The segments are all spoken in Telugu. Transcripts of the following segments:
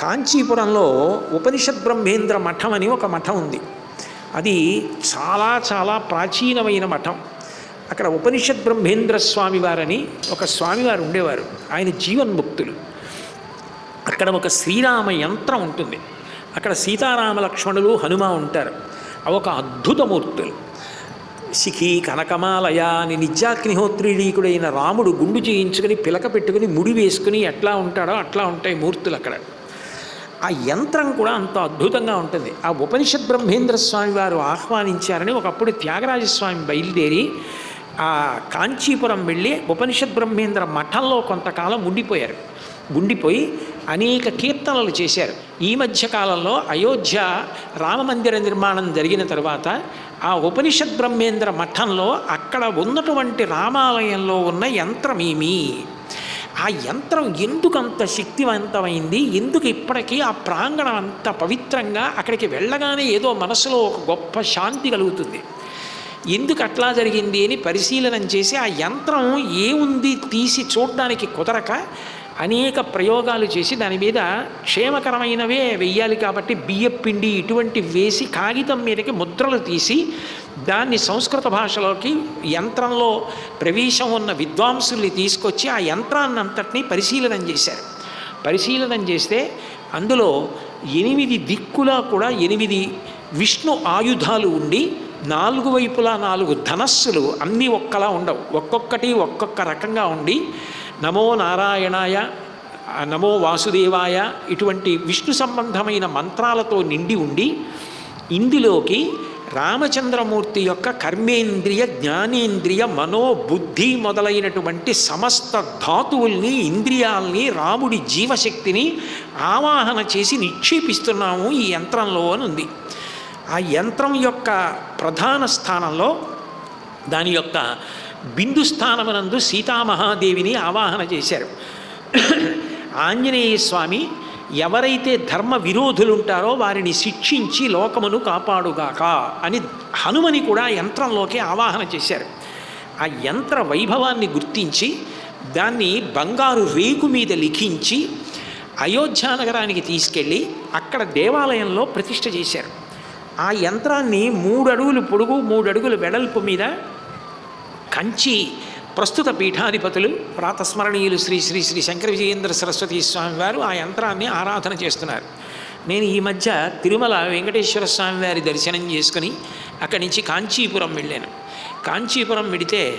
కాంచీపురంలో ఉపనిషద్ బ్రహ్మేంద్ర మఠం అని ఒక మఠం ఉంది. అది చాలా చాలా ప్రాచీనమైన మఠం. అక్కడ ఉపనిషద్ బ్రహ్మేంద్ర స్వామి వారని ఒక స్వామివారు ఉండేవారు. ఆయన జీవన్ముక్తులు. అక్కడ ఒక శ్రీరామ యంత్రం ఉంటుంది. అక్కడ సీతారామ లక్ష్మణులు హనుమ ఉంటారు. అవి ఒక అద్భుతమూర్తులు. శిఖి కనకమాలయా అని నిత్యాగ్నిహోత్రీడీకుడైన రాముడు గుండు చేయించుకుని పిలక పెట్టుకుని ముడి వేసుకుని ఎట్లా ఉంటాడో అట్లా ఉంటాయి మూర్తులు అక్కడ. ఆ యంత్రం కూడా అంత అద్భుతంగా ఉంటుంది. ఆ ఉపనిషత్ బ్రహ్మేంద్ర స్వామి వారు ఆహ్వానించారని ఒకప్పుడు త్యాగరాజస్వామి బయలుదేరి ఆ కాంచీపురం వెళ్ళి ఉపనిషత్ బ్రహ్మేంద్ర మఠంలో కొంతకాలం ఉండిపోయారు. ఉండిపోయి అనేక కీర్తనలు చేశారు. ఈ మధ్య కాలంలో అయోధ్య రామమందిర నిర్మాణం జరిగిన తర్వాత ఆ ఉపనిషత్ బ్రహ్మేంద్ర మఠంలో అక్కడ ఉన్నటువంటి రామాలయంలో ఉన్న యంత్రమేమి? ఆ యంత్రం ఎందుకు అంత శక్తివంతమైంది? ఎందుకు ఇప్పటికీ ఆ ప్రాంగణం అంత పవిత్రంగా అక్కడికి వెళ్ళగానే ఏదో మనసులో ఒక గొప్ప శాంతి కలుగుతుంది. ఎందుకు అట్లా జరిగింది అని పరిశీలనం చేసి ఆ యంత్రం ఏముంది తీసి చూడడానికి కుదరక అనేక ప్రయోగాలు చేసి దాని మీద క్షేమకరమైనవే వెయ్యాలి కాబట్టి బియ్యపిండి ఇటువంటి వేసి కాగితం మీదకి ముద్రలు తీసి దాన్ని సంస్కృత భాషలోకి యంత్రంలో ప్రవేశం ఉన్న విద్వాంసుల్ని తీసుకొచ్చి ఆ యంత్రాన్ని అంతటినీ పరిశీలనం చేశారు. పరిశీలనం చేస్తే అందులో ఎనిమిది దిక్కులా కూడా ఎనిమిది విష్ణు ఆయుధాలు ఉండి నాలుగు వైపులా నాలుగు ధనస్సులు అన్నీ ఒక్కలా ఉండవు. ఒక్కొక్కటి ఒక్కొక్క రకంగా ఉండి నమో నారాయణాయ నమో వాసుదేవాయ ఇటువంటి విష్ణు సంబంధమైన మంత్రాలతో నిండి ఉండి ఇందులోకి రామచంద్రమూర్తి యొక్క కర్మేంద్రియ జ్ఞానేంద్రియ మనోబుద్ధి మొదలైనటువంటి సమస్త ధాతువుల్ని ఇంద్రియాల్ని రాముడి జీవశక్తిని ఆవాహన చేసి నిక్షేపిస్తున్నాము ఈ యంత్రంలో అని ఉంది. ఆ యంత్రం యొక్క ప్రధాన స్థానంలో దాని యొక్క బిందు స్థానమునందు సీతామహాదేవిని ఆవాహన చేశారు. ఆంజనేయ స్వామి ఎవరైతే ధర్మ విరోధులుంటారో వారిని శిక్షించి లోకమును కాపాడుగాక అని హనుమని కూడా యంత్రంలోకి ఆవాహన చేశారు. ఆ యంత్ర వైభవాన్ని గుర్తించి దాన్ని బంగారు రేకు మీద లిఖించి అయోధ్య నగరానికి తీసుకెళ్ళి అక్కడ దేవాలయంలో ప్రతిష్ఠ చేశారు. ఆ యంత్రాన్ని మూడు అడుగులు పొడుగు మూడు అడుగులు వెడల్పు మీద కంచి ప్రస్తుత పీఠాధిపతులు ప్రాతస్మరణీయులు శ్రీ శ్రీ శ్రీ శంకర విజయేంద్ర సరస్వతి స్వామి వారు ఆ యంత్రాన్ని ఆరాధన చేస్తున్నారు. నేను ఈ మధ్య తిరుమల వెంకటేశ్వర స్వామి వారి దర్శనం చేసుకుని అక్కడి నుంచి కాంచీపురం వెళ్ళాను. కాంచీపురం వెడితే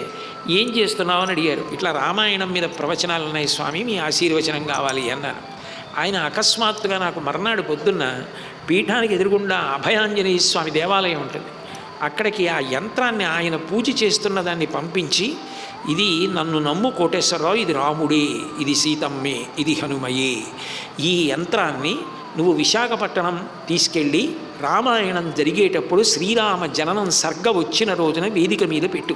ఏం చేస్తున్నావు అని అడిగారు. ఇట్లా రామాయణం మీద ప్రవచనాలు ఉన్నాయి స్వామి మీ ఆశీర్వచనం కావాలి అన్నారు. ఆయన అకస్మాత్తుగా నాకు మర్నాడు పొద్దున్న పీఠానికి ఎదురుగుండా అభయాంజనేయ స్వామి దేవాలయం ఉంటుంది. అక్కడికి ఆ యంత్రాన్ని ఆయన పూజ చేస్తున్న దాన్ని పంపించి ఇది నన్ను నమ్ము కోటేశ్వరరావు ఇది రాముడే ఇది సీతమ్మే ఇది హనుమయే. ఈ యంత్రాన్ని నువ్వు విశాఖపట్నం తీసుకెళ్ళి రామాయణం జరిగేటప్పుడు శ్రీరామ జననం సర్గ వచ్చిన రోజున వేదిక మీద పెట్టు.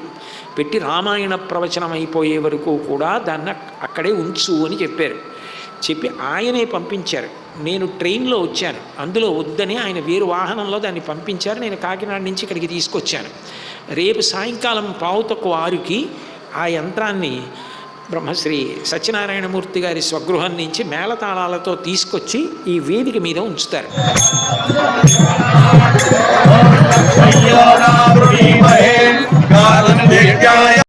పెట్టి రామాయణ ప్రవచనం అయిపోయే వరకు కూడా దాన్ని అక్కడే ఉంచు అని చెప్పారు. చెప్పి ఆయనే పంపించారు. నేను ట్రైన్లో వచ్చాను. అందులో వద్దని ఆయన వేరు వాహనంలో దాన్ని పంపించారు. నేను కాకినాడ నుంచి ఇక్కడికి తీసుకొచ్చాను. రేపు సాయంకాలం పావు తక్కువ ఆరుకి ఆ యంత్రాన్ని బ్రహ్మశ్రీ సత్యనారాయణమూర్తి గారి స్వగృహం నుంచి మేళతాళాలతో తీసుకొచ్చి ఈ వేదిక మీద ఉంచుతారు. ధీమహే